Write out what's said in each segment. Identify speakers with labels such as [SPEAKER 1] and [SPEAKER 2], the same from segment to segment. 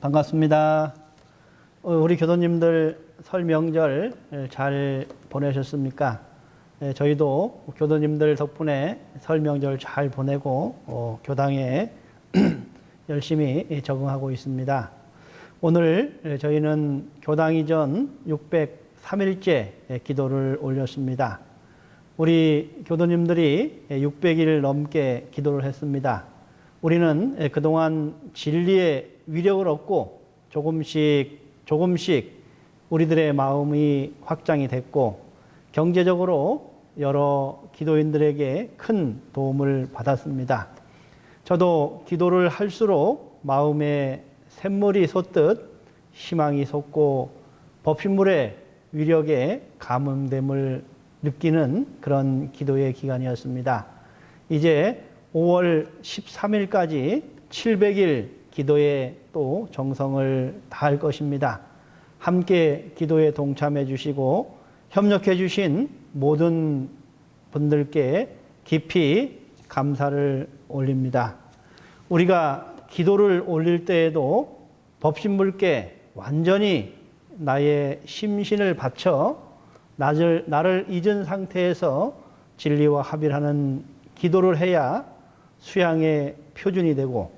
[SPEAKER 1] 반갑습니다. 어, 우리 교도님들 설 명절 잘 보내셨습니까? 네, 저희도 교도님들 덕분에 설 명절 잘 보내고 어, 교당에 열심히 적응하고 있습니다. 오늘 저희는 교당 이전 603일째 기도를 올렸습니다. 우리 교도님들이 600일 넘게 기도를 했습니다. 우리는 그동안 진리의 위력을 얻고 조금씩 조금씩 우리들의 마음이 확장이 됐고 경제적으로 여러 기도인들에게 큰 도움을 받았습니다. 저도 기도를 할수록 마음에 샘물이 솟듯 희망이 솟고 법신물의 위력에 감흥됨을 느끼는 그런 기도의 기간이었습니다. 이제 5월 13일까지 700일 기도에 또 정성을 다할 것입니다. 함께 기도에 동참해 주시고 협력해 주신 모든 분들께 깊이 감사를 올립니다. 우리가 기도를 올릴 때에도 법신물께 완전히 나의 심신을 바쳐 나를, 나를 잊은 상태에서 진리와 합일하는 기도를 해야 수양의 표준이 되고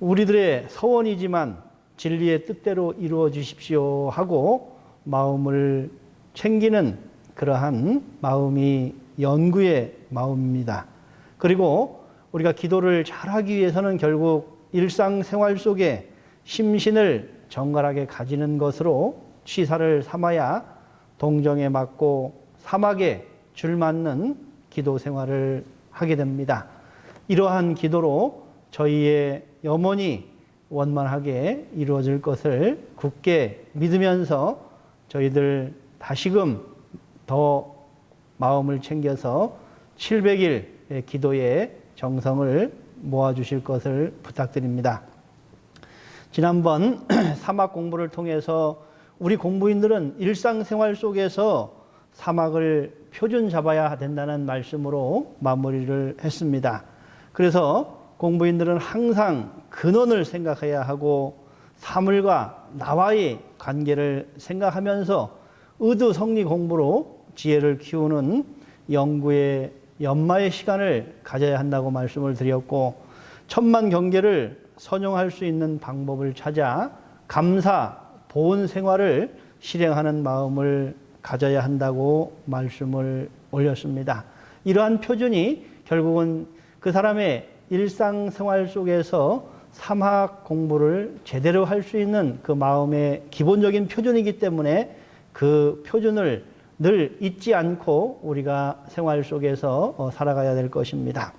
[SPEAKER 1] 우리들의 서원이지만 진리의 뜻대로 이루어 주십시오 하고 마음을 챙기는 그러한 마음이 연구의 마음입니다. 그리고 우리가 기도를 잘하기 위해서는 결국 일상생활 속에 심신을 정갈하게 가지는 것으로 취사를 삼아야 동정에 맞고 사막에 줄 맞는 기도 생활을 하게 됩니다. 이러한 기도로 저희의 염원이 원만하게 이루어질 것을 굳게 믿으면서 저희들 다시금 더 마음을 챙겨서 700일 기도에 정성을 모아주실 것을 부탁드립니다. 지난번 사막 공부를 통해서 우리 공부인들은 일상생활 속에서 사막을 표준 잡아야 된다는 말씀으로 마무리를 했습니다. 그래서 공부인들은 항상 근원을 생각해야 하고 사물과 나와의 관계를 생각하면서 의도 성리 공부로 지혜를 키우는 연구의 연마의 시간을 가져야 한다고 말씀을 드렸고 천만 경계를 선용할 수 있는 방법을 찾아 감사 보온 생활을 실행하는 마음을 가져야 한다고 말씀을 올렸습니다. 이러한 표준이 결국은 그 사람의 일상생활 속에서 삼학 공부를 제대로 할 수 있는 그 마음의 기본적인 표준이기 때문에 그 표준을 늘 잊지 않고 우리가 생활 속에서 어, 살아가야 될 것입니다.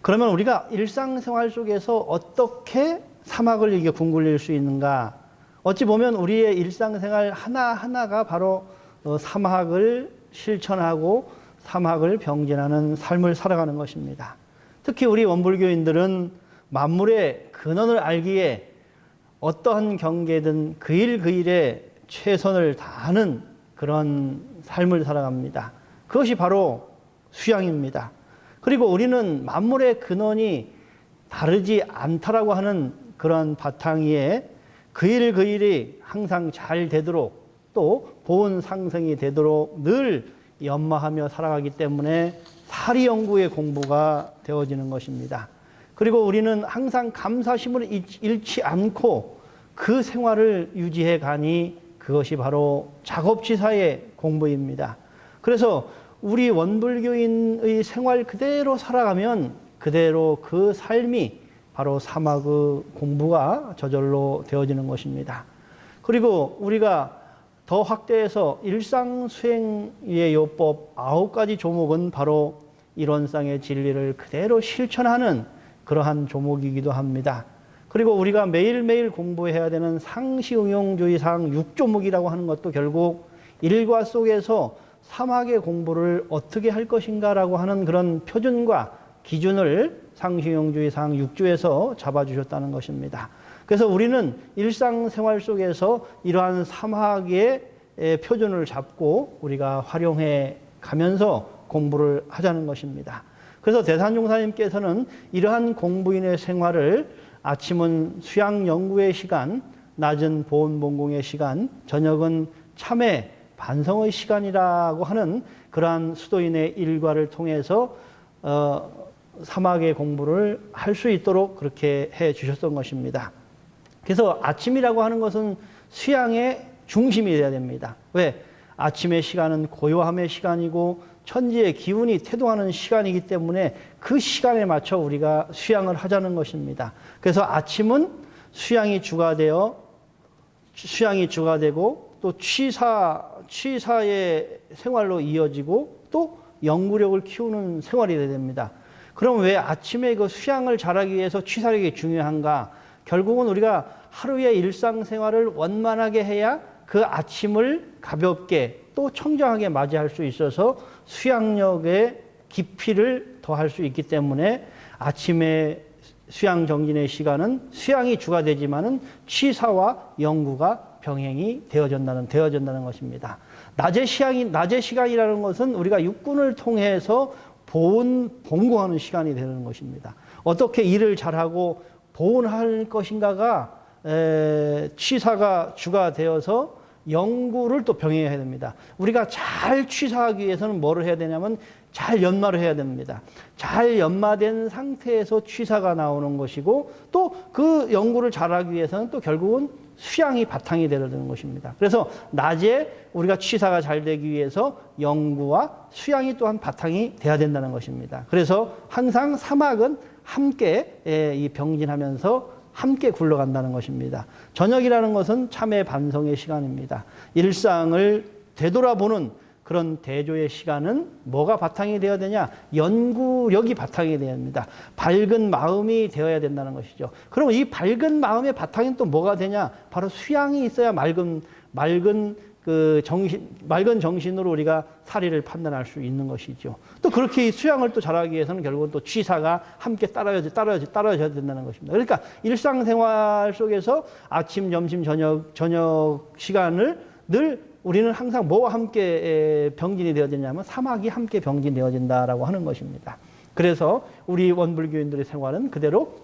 [SPEAKER 1] 그러면 우리가 일상생활 속에서 어떻게 사막을 이게 궁굴릴 수 있는가? 어찌 보면 우리의 일상생활 하나하나가 바로 어, 사막을 실천하고 사막을 병진하는 삶을 살아가는 것입니다. 특히 우리 원불교인들은 만물의 근원을 알기에 어떠한 경계든 그 일 그 일에 최선을 다하는 그런 삶을 살아갑니다. 그것이 바로 수양입니다. 그리고 우리는 만물의 근원이 다르지 않다라고 하는 그런 바탕 위에 그 일 그 일이 항상 잘 되도록 또 보온 상승이 되도록 늘 연마하며 살아가기 때문에 사리 연구의 공부가 되어지는 것입니다. 그리고 우리는 항상 감사심을 잃지 않고 그 생활을 유지해 가니 그것이 바로 작업치사의 공부입니다. 그래서 우리 원불교인의 생활 그대로 살아가면 그대로 그 삶이 바로 사막의 공부가 저절로 되어지는 것입니다. 그리고 우리가 더 확대해서 일상 수행의 요법 아홉 가지 조목은 바로 이론상의 진리를 그대로 실천하는 그러한 조목이기도 합니다. 그리고 우리가 매일매일 공부해야 되는 상시응용주의상 6조목이라고 하는 것도 결국 일과 속에서 사막의 공부를 어떻게 할 것인가라고 하는 그런 표준과 기준을 상시용주의상 6조에서 잡아주셨다는 것입니다. 그래서 우리는 일상생활 속에서 이러한 사막의 표준을 잡고 우리가 활용해 가면서 공부를 하자는 것입니다. 그래서 대산종사님께서는 이러한 공부인의 생활을 아침은 수양 연구의 시간, 낮은 보온 본공의 시간, 저녁은 참회 반성의 시간이라고 하는 그러한 수도인의 일과를 통해서 어, 사막의 공부를 할 수 있도록 그렇게 해 주셨던 것입니다. 그래서 아침이라고 하는 것은 수양의 중심이 되어야 됩니다. 왜? 아침의 시간은 고요함의 시간이고 천지의 기운이 태동하는 시간이기 때문에 그 시간에 맞춰 우리가 수양을 하자는 것입니다. 그래서 아침은 수양이 주가 되어 수양이 주가 되고 또 취사 취사의 생활로 이어지고 또 연구력을 키우는 생활이 돼야 됩니다. 그럼 왜 아침에 그 수양을 잘하기 위해서 취사력이 중요한가? 결국은 우리가 하루의 일상생활을 원만하게 해야 그 아침을 가볍게 또 청정하게 맞이할 수 있어서 수양력의 깊이를 더할 수 있기 때문에 아침에 수양 정진의 시간은 수양이 주가 되지만은 취사와 연구가 병행이 되어진다는 되어진다는 것입니다. 낮의 시간이 낮의 시간이라는 것은 우리가 육군을 통해서 보온 봉고하는 시간이 되는 것입니다. 어떻게 일을 잘하고 보온할 것인가가 에, 취사가 주가 되어서 연구를 또 병행해야 됩니다. 우리가 잘 취사하기 위해서는 뭐를 해야 되냐면 잘 연마를 해야 됩니다. 잘 연마된 상태에서 취사가 나오는 것이고 또 그 연구를 잘하기 위해서는 또 결국은 수양이 바탕이 되어야 되는 것입니다. 그래서 낮에 우리가 취사가 잘 되기 위해서 연구와 수양이 또한 바탕이 돼야 된다는 것입니다. 그래서 항상 사막은 함께 예, 이 병진하면서 함께 굴러간다는 것입니다. 저녁이라는 것은 참회 반성의 시간입니다. 일상을 되돌아보는 그런 대조의 시간은 뭐가 바탕이 되어야 되냐? 연구력이 바탕이 되어야 됩니다. 밝은 마음이 되어야 된다는 것이죠. 그럼 이 밝은 마음의 바탕이 또 뭐가 되냐? 바로 수양이 있어야 맑은 맑은 그 정신 맑은 정신으로 우리가 사리를 판단할 수 있는 것이죠. 또 그렇게 수양을 또 잘하기 위해서는 결국은 또 취사가 함께 따라야 따라야 따라야 된다는 것입니다. 그러니까 일상생활 속에서 아침, 점심, 저녁 저녁 시간을 늘 우리는 항상 뭐와 함께 병진이 되어지냐면 사막이 함께 병진되어진다라고 하는 것입니다. 그래서 우리 원불교인들의 생활은 그대로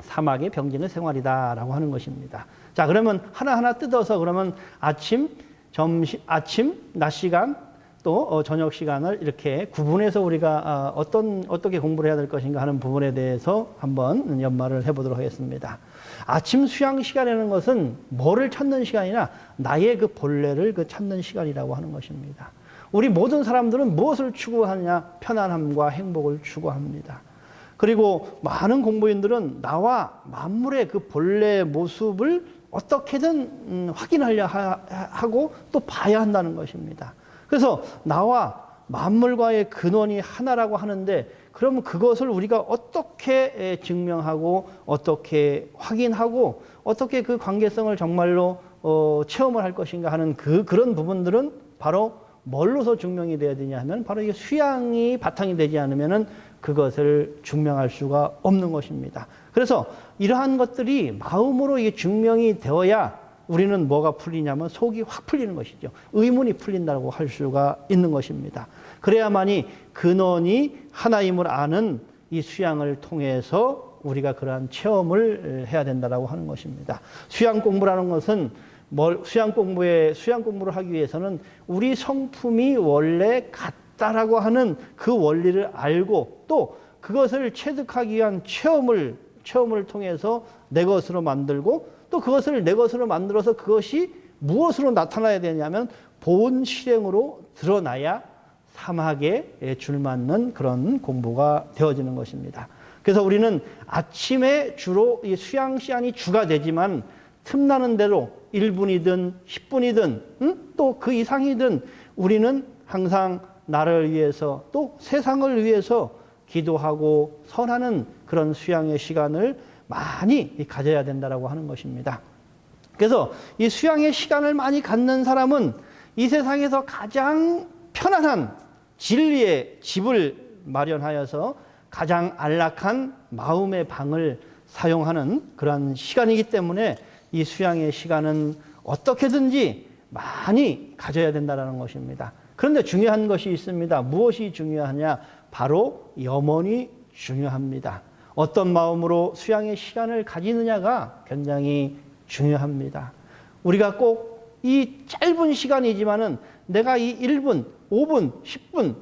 [SPEAKER 1] 사막의 병진의 생활이다라고 하는 것입니다. 자, 그러면 하나하나 뜯어서 그러면 아침, 점심, 아침, 낮 시간, 또 어, 저녁 시간을 이렇게 구분해서 우리가 어, 어떤 어떻게 공부를 해야 될 것인가 하는 부분에 대해서 한번 연말을 해보도록 하겠습니다. 아침 수양 시간이라는 것은 뭐를 찾는 시간이나 나의 그 본래를 그 찾는 시간이라고 하는 것입니다. 우리 모든 사람들은 무엇을 추구하느냐? 편안함과 행복을 추구합니다. 그리고 많은 공부인들은 나와 만물의 그 본래 모습을 어떻게든 음, 확인하려 하고 또 봐야 한다는 것입니다. 그래서 나와 만물과의 근원이 하나라고 하는데 그러면 그것을 우리가 어떻게 증명하고 어떻게 확인하고 어떻게 그 관계성을 정말로 어, 체험을 할 것인가 하는 그 그런 부분들은 바로 뭘로서 증명이 돼야 되냐 하면 바로 이게 수양이 바탕이 되지 않으면은 그것을 증명할 수가 없는 것입니다. 그래서 이러한 것들이 마음으로 이게 증명이 되어야 우리는 뭐가 풀리냐면 속이 확 풀리는 것이죠. 의문이 풀린다고 할 수가 있는 것입니다. 그래야만이 근원이 하나임을 아는 이 수양을 통해서 우리가 그러한 체험을 해야 된다라고 하는 것입니다. 수양 공부라는 것은 뭘 수양 공부에 수양 공부를 하기 위해서는 우리 성품이 원래 같 다라고 하는 그 원리를 알고 또 그것을 체득하기 위한 체험을 체험을 통해서 내 것으로 만들고 또 그것을 내 것으로 만들어서 그것이 무엇으로 나타나야 되냐면 본 실행으로 드러나야 사막에 줄맞는 그런 공부가 되어지는 것입니다. 그래서 우리는 아침에 주로 이 수양 시간이 주가 되지만 틈나는 대로 1분이든 10분이든 응? 또그 이상이든 우리는 항상 나를 위해서 또 세상을 위해서 기도하고 선하는 그런 수양의 시간을 많이 가져야 된다라고 하는 것입니다. 그래서 이 수양의 시간을 많이 갖는 사람은 이 세상에서 가장 편안한 진리의 집을 마련하여서 가장 안락한 마음의 방을 사용하는 그러한 시간이기 때문에 이 수양의 시간은 어떻게든지 많이 가져야 된다는 것입니다. 그런데 중요한 것이 있습니다. 무엇이 중요하냐? 바로 염원이 중요합니다. 어떤 마음으로 수양의 시간을 가지느냐가 굉장히 중요합니다. 우리가 꼭 이 짧은 시간이지만은 내가 이 1분, 5분, 10분,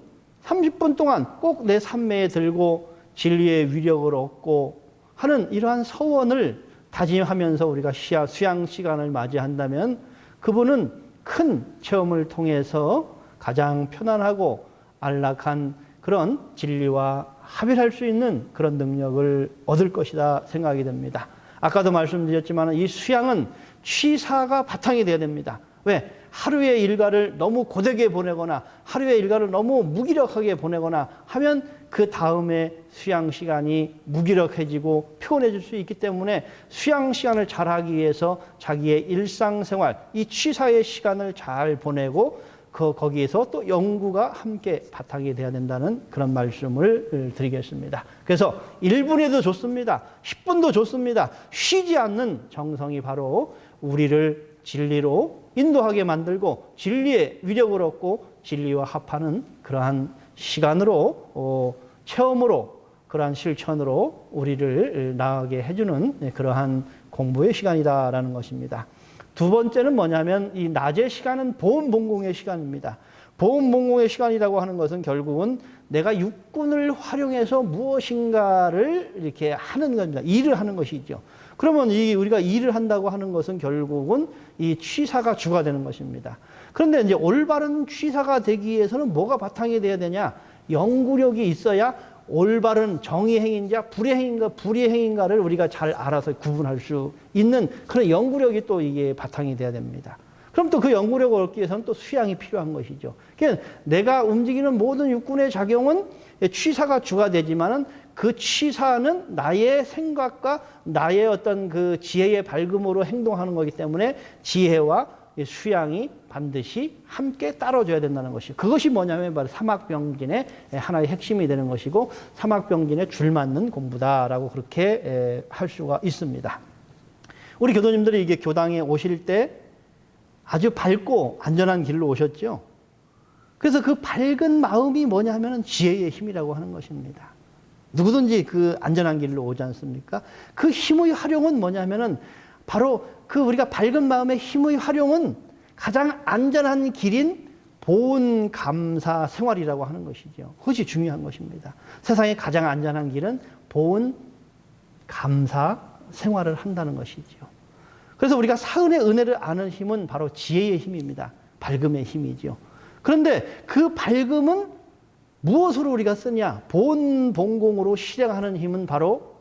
[SPEAKER 1] 30분 동안 꼭 내 삶매에 들고 진리의 위력을 얻고 하는 이러한 서원을 다짐하면서 우리가 수양 시간을 맞이한다면 그분은 큰 체험을 통해서 가장 편안하고 안락한 그런 진리와 합일할 수 있는 그런 능력을 얻을 것이다 생각이 됩니다. 아까도 말씀드렸지만 이 수양은 취사가 바탕이 돼야 됩니다. 왜? 하루의 일과를 너무 고되게 보내거나 하루의 일과를 너무 무기력하게 보내거나 하면 그 다음에 수양 시간이 무기력해지고 피곤해질 수 있기 때문에 수양 시간을 잘 하기 위해서 자기의 일상생활, 이 취사의 시간을 잘 보내고 그 거기에서 또 연구가 함께 바탕이 돼야 된다는 그런 말씀을 드리겠습니다. 그래서 1분에도 좋습니다. 10분도 좋습니다. 쉬지 않는 정성이 바로 우리를 진리로 인도하게 만들고 진리의 위력을 얻고 진리와 합하는 그러한 시간으로 어, 체험으로 그러한 실천으로 우리를 나아가게 해주는 네, 그러한 공부의 시간이다라는 것입니다. 두 번째는 뭐냐면 이 낮의 시간은 보험 봉공의 시간입니다. 보험 봉공의 시간이라고 하는 것은 결국은 내가 육군을 활용해서 무엇인가를 이렇게 하는 겁니다. 일을 하는 것이죠. 그러면 이 우리가 일을 한다고 하는 것은 결국은 이 취사가 주가 되는 것입니다. 그런데 이제 올바른 취사가 되기 위해서는 뭐가 바탕이 돼야 되냐? 연구력이 있어야 올바른 정의 행인자, 불의 행인가, 불의 행인가를 우리가 잘 알아서 구분할 수 있는 그런 연구력이 또 이게 바탕이 돼야 됩니다. 그럼 또 그 연구력을 얻기 위해서는 또 수양이 필요한 것이죠. 그러니까 내가 움직이는 모든 육군의 작용은 취사가 주가 되지만은 그 취사는 나의 생각과 나의 어떤 그 지혜의 밝음으로 행동하는 거기 때문에 지혜와 수양이 반드시 함께 따라줘야 된다는 것이 그것이 뭐냐면 바로 사막병진의 하나의 핵심이 되는 것이고 사막병진에 줄 맞는 공부다라고 그렇게 할 수가 있습니다. 우리 교도님들이 이게 교당에 오실 때 아주 밝고 안전한 길로 오셨죠. 그래서 그 밝은 마음이 뭐냐 하면 지혜의 힘이라고 하는 것입니다. 누구든지 그 안전한 길로 오지 않습니까? 그 힘의 활용은 뭐냐 하면은 바로 그 우리가 밝은 마음의 힘의 활용은 가장 안전한 길인 보온 감사 생활이라고 하는 것이죠. 그것이 중요한 것입니다. 세상에 가장 안전한 길은 보온 감사 생활을 한다는 것이죠. 그래서 우리가 사은의 은혜를 아는 힘은 바로 지혜의 힘입니다. 밝음의 힘이죠. 그런데 그 밝음은 무엇으로 우리가 쓰냐? 본 본공으로 실행하는 힘은 바로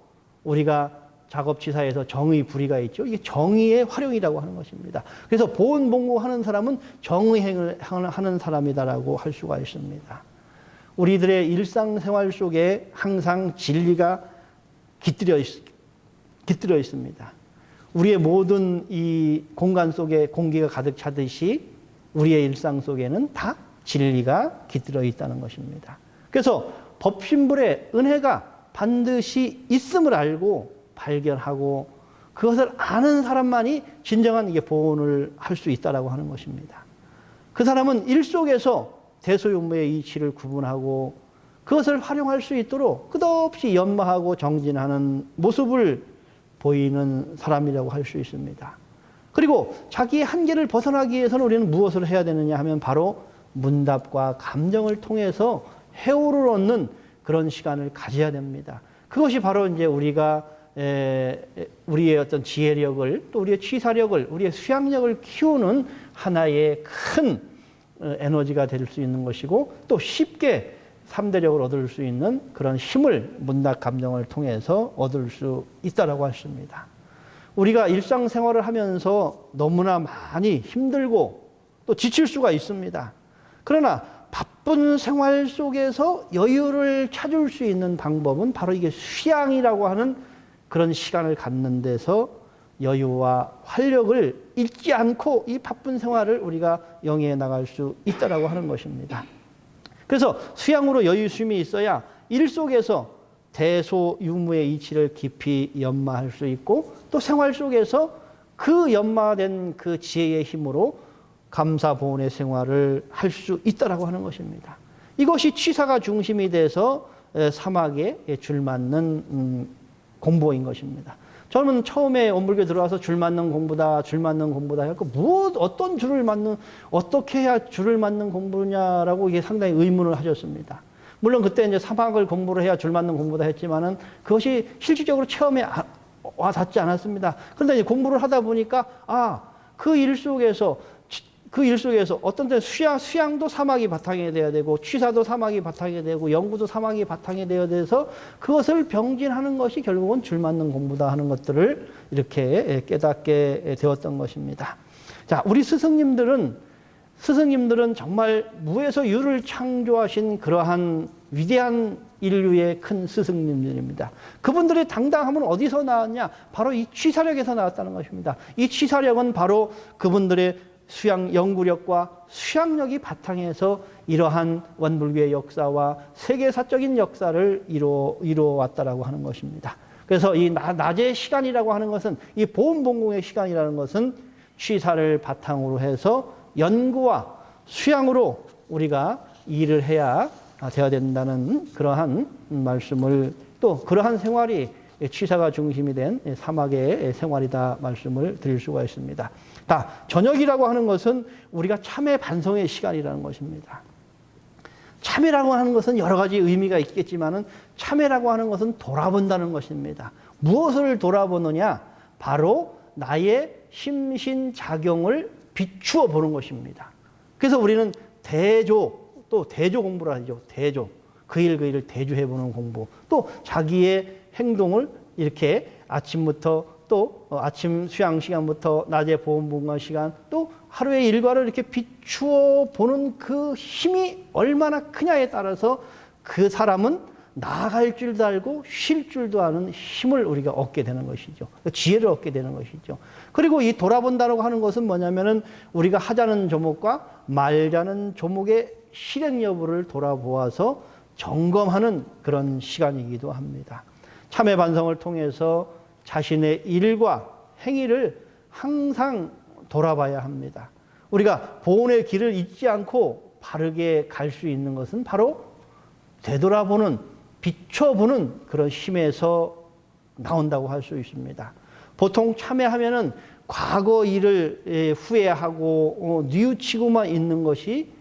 [SPEAKER 1] 우리가 작업지사에서 정의 불의가 있죠. 이게 정의의 활용이라고 하는 것입니다. 그래서 보온 봉고하는 사람은 정의행을 하는 사람이다라고 할 수가 있습니다. 우리들의 일상생활 속에 항상 진리가 깃들여, 있, 깃들여 있습니다. 우리의 모든 이 공간 속에 공기가 가득 차듯이 우리의 일상 속에는 다 진리가 깃들어 있다는 것입니다. 그래서 법신불의 은혜가 반드시 있음을 알고 발견하고 그것을 아는 사람만이 진정한 이게 보온을 할 수 있다라고 하는 것입니다. 그 사람은 일 속에서 대소윤무의 이치를 구분하고 그것을 활용할 수 있도록 끝없이 연마하고 정진하는 모습을 보이는 사람이라고 할 수 있습니다. 그리고 자기의 한계를 벗어나기 위해서는 우리는 무엇을 해야 되느냐 하면 바로 문답과 감정을 통해서 해오를 얻는 그런 시간을 가져야 됩니다. 그것이 바로 이제 우리가 에, 우리의 어떤 지혜력을 또 우리의 취사력을 우리의 수양력을 키우는 하나의 큰 어, 에너지가 될 수 있는 것이고 또 쉽게 삼대력을 얻을 수 있는 그런 힘을 문답 감정을 통해서 얻을 수 있다라고 하십니다. 우리가 일상생활을 하면서 너무나 많이 힘들고 또 지칠 수가 있습니다. 그러나 바쁜 생활 속에서 여유를 찾을 수 있는 방법은 바로 이게 수양이라고 하는 그런 시간을 갖는 데서 여유와 활력을 잃지 않고 이 바쁜 생활을 우리가 영위해 나갈 수 있다라고 하는 것입니다. 그래서 수양으로 여유 쉼이 있어야 일 속에서 대소 유무의 이치를 깊이 연마할 수 있고 또 생활 속에서 그 연마된 그 지혜의 힘으로 감사보온의 생활을 할 수 있다라고 하는 것입니다. 이것이 취사가 중심이 돼서 사막에 줄 맞는 음, 공부인 것입니다. 저는 처음에 원불교 들어와서 줄 맞는 공부다, 줄 맞는 공부다 해갖고 무엇 어떤 줄을 맞는 어떻게 해야 줄을 맞는 공부냐라고 이게 상당히 의문을 하셨습니다. 물론 그때 이제 사막을 공부를 해야 줄 맞는 공부다 했지만은 그것이 실질적으로 체험에 아- 와 닿지 않았습니다. 그런데 이제 공부를 하다 보니까 아, 그 일 속에서 그 일 속에서 어떤 때 수양, 수양도 사막이 바탕이 돼야 되고 취사도 사막이 바탕이 되고 연구도 사막이 바탕이 되어야 돼서 그것을 병진하는 것이 결국은 줄 맞는 공부다 하는 것들을 이렇게 깨닫게 되었던 것입니다. 자, 우리 스승님들은 스승님들은 정말 무에서 유를 창조하신 그러한 위대한 인류의 큰 스승님들입니다. 그분들의 당당함은 어디서 나왔냐? 바로 이 취사력에서 나왔다는 것입니다. 이 취사력은 바로 그분들의 수양 연구력과 수양력이 바탕에서 이러한 원불교의 역사와 세계사적인 역사를 이루어, 이루어왔다라고 하는 것입니다. 그래서 이 나- 낮의 시간이라고 하는 것은 이 보험봉공의 시간이라는 것은 취사를 바탕으로 해서 연구와 수양으로 우리가 일을 해야 되어야 된다는 그러한 말씀을 또 그러한 생활이 취사가 중심이 된 사막의 생활이다 말씀을 드릴 수가 있습니다. 자, 저녁이라고 하는 것은 우리가 참회 반성의 시간이라는 것입니다. 참회라고 하는 것은 여러 가지 의미가 있겠지만은 참회라고 하는 것은 돌아본다는 것입니다. 무엇을 돌아보느냐? 바로 나의 심신작용을 비추어 보는 것입니다. 그래서 우리는 대조, 또 대조 공부를 하죠. 대조. 그 일 그 일을 대조해 보는 공부. 또 자기의 행동을 이렇게 아침부터 또 어, 아침 수양 시간부터 낮에 보험분과 시간 또 하루의 일과를 이렇게 비추어 보는 그 힘이 얼마나 크냐에 따라서 그 사람은 나아갈 줄도 알고 쉴 줄도 아는 힘을 우리가 얻게 되는 것이죠. 지혜를 얻게 되는 것이죠. 그리고 이 돌아본다라고 하는 것은 뭐냐면은 우리가 하자는 조목과 말자는 조목의 실행 여부를 돌아보아서 점검하는 그런 시간이기도 합니다. 참회 반성을 통해서 자신의 일과 행위를 항상 돌아봐야 합니다. 우리가 보온의 길을 잊지 않고 바르게 갈 수 있는 것은 바로 되돌아보는 비춰보는 그런 힘에서 나온다고 할 수 있습니다. 보통 참회하면은 과거 일을 예, 후회하고 어, 뉘우치고만 있는 것이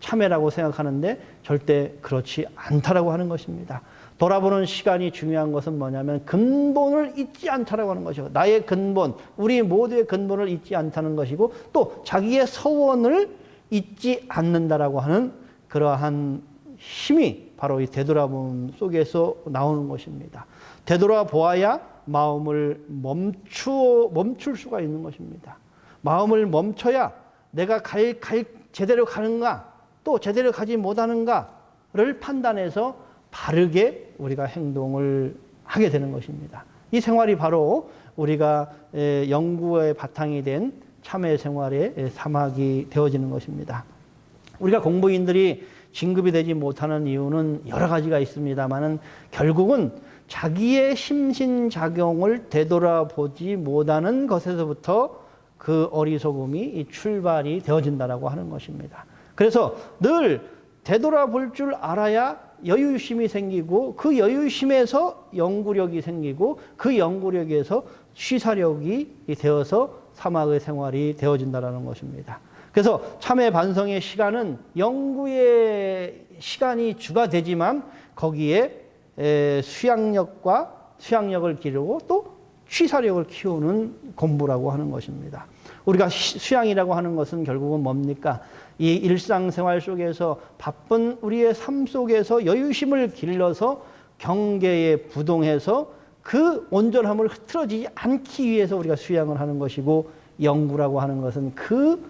[SPEAKER 1] 참회라고 생각하는데 절대 그렇지 않다라고 하는 것입니다. 돌아보는 시간이 중요한 것은 뭐냐면 근본을 잊지 않다라고 하는 것이고 나의 근본, 우리 모두의 근본을 잊지 않다는 것이고 또 자기의 서원을 잊지 않는다라고 하는 그러한 힘이 바로 이 되돌아봄 속에서 나오는 것입니다. 되돌아보아야 마음을 멈추어, 멈출 수가 있는 것입니다. 마음을 멈춰야 내가 갈, 갈, 제대로 가는가 또 제대로 가지 못하는가를 판단해서 바르게 우리가 행동을 하게 되는 것입니다. 이 생활이 바로 우리가 에, 연구의 바탕이 된 참회 생활의 에, 사막이 되어지는 것입니다. 우리가 공부인들이 진급이 되지 못하는 이유는 여러 가지가 있습니다만은 결국은 자기의 심신작용을 되돌아보지 못하는 것에서부터 그 어리석음이 이 출발이 되어진다라고 하는 것입니다. 그래서 늘 되돌아볼 줄 알아야 여유심이 생기고 그 여유심에서 연구력이 생기고 그 연구력에서 취사력이 되어서 사막의 생활이 되어진다라는 것입니다. 그래서 참회 반성의 시간은 연구의 시간이 주가 되지만 거기에 에, 수양력과 수양력을 기르고 또 취사력을 키우는 공부라고 하는 것입니다. 우리가 시- 수양이라고 하는 것은 결국은 뭡니까? 이 일상생활 속에서 바쁜 우리의 삶 속에서 여유심을 길러서 경계에 부동해서 그 온전함을 흐트러지지 않기 위해서 우리가 수양을 하는 것이고 연구라고 하는 것은 그,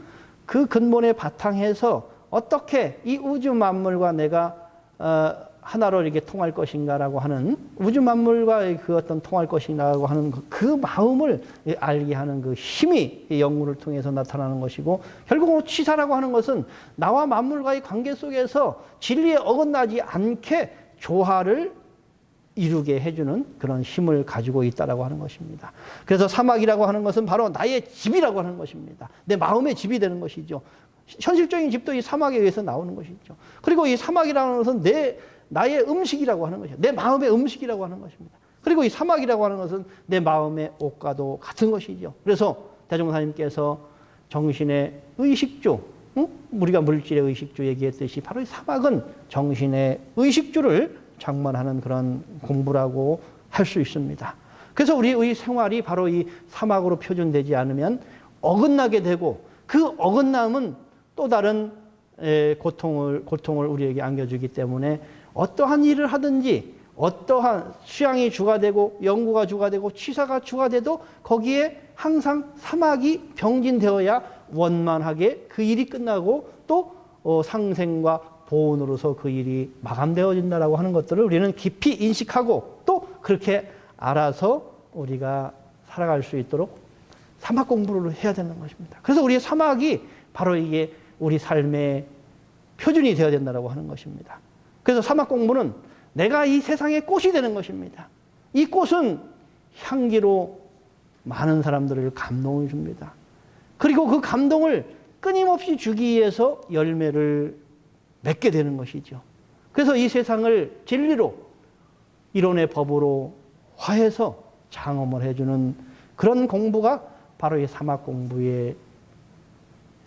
[SPEAKER 1] 그 근본에 바탕해서 어떻게 이 우주 만물과 내가 어, 하나로 이렇게 통할 것인가라고 하는 우주 만물과 그 어떤 통할 것인가라고 하는 그- 그 마음을 알게 하는 그 힘이 이 연구를 통해서 나타나는 것이고 결국은 치사라고 하는 것은 나와 만물과의 관계 속에서 진리에 어긋나지 않게 조화를 이루게 해주는 그런 힘을 가지고 있다라고 하는 것입니다. 그래서 사막이라고 하는 것은 바로 나의 집이라고 하는 것입니다. 내 마음의 집이 되는 것이죠. 현실적인 집도 이 사막에 의해서 나오는 것이죠. 그리고 이 사막이라는 것은 내 나의 음식이라고 하는 것이죠. 내 마음의 음식이라고 하는 것입니다. 그리고 이 사막이라고 하는 것은 내 마음의 옷과도 같은 것이죠. 그래서 대종사님께서 정신의 의식주, 응? 우리가 물질의 의식주 얘기했듯이 바로 이 사막은 정신의 의식주를 장만하는 그런 공부라고 할 수 있습니다. 그래서 우리의 생활이 바로 이 사막으로 표준되지 않으면 어긋나게 되고 그 어긋남은 또 다른 에, 고통을 고통을 우리에게 안겨주기 때문에 어떠한 일을 하든지 어떠한 수양이 주가 되고 연구가 주가 되고 취사가 주가 돼도 거기에 항상 사막이 병진되어야 원만하게 그 일이 끝나고 또 어, 상생과 보온으로서 그 일이 마감되어진다라고 하는 것들을 우리는 깊이 인식하고 또 그렇게 알아서 우리가 살아갈 수 있도록 사막 공부를 해야 되는 것입니다. 그래서 우리의 사막이 바로 이게 우리 삶의 표준이 되어야 된다고 하는 것입니다. 그래서 사막 공부는 내가 이 세상의 꽃이 되는 것입니다. 이 꽃은 향기로 많은 사람들을 감동을 줍니다. 그리고 그 감동을 끊임없이 주기 위해서 열매를 맺게 되는 것이죠. 그래서 이 세상을 진리로 이론의 법으로 화해서 장엄을 해주는 그런 공부가 바로 이 사막 공부의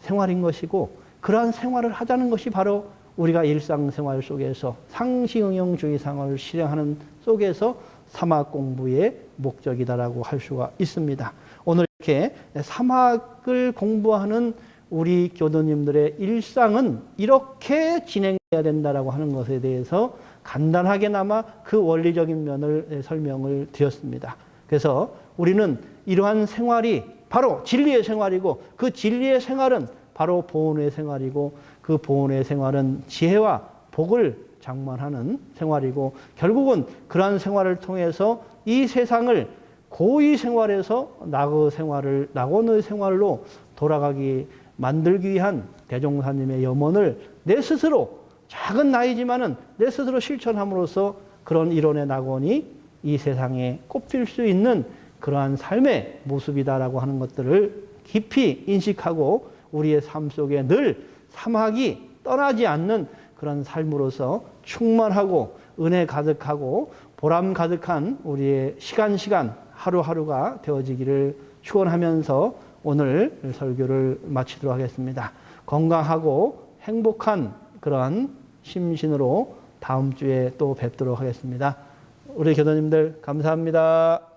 [SPEAKER 1] 생활인 것이고 그러한 생활을 하자는 것이 바로 우리가 일상생활 속에서 상시응용주의상을 실행하는 속에서 사막 공부의 목적이다라고 할 수가 있습니다. 오늘 이렇게 사막을 공부하는 우리 교도님들의 일상은 이렇게 진행해야 된다라고 하는 것에 대해서 간단하게나마 그 원리적인 면을 설명을 드렸습니다. 그래서 우리는 이러한 생활이 바로 진리의 생활이고 그 진리의 생활은 바로 보온의 생활이고 그 보온의 생활은 지혜와 복을 장만하는 생활이고 결국은 그러한 생활을 통해서 이 세상을 고의 생활에서 낙의 생활을 낙원의 생활로 돌아가기 만들기 위한 대종사님의 염원을 내 스스로 작은 나이지만은 내 스스로 실천함으로써 그런 이론의 낙원이 이 세상에 꼽힐 수 있는 그러한 삶의 모습이다라고 하는 것들을 깊이 인식하고 우리의 삶 속에 늘 사막이 떠나지 않는 그런 삶으로서 충만하고 은혜 가득하고 보람 가득한 우리의 시간 시간 하루하루가 되어지기를 축원하면서 오늘 설교를 마치도록 하겠습니다. 건강하고 행복한 그러한 심신으로 다음 주에 또 뵙도록 하겠습니다. 우리 교도님들 감사합니다.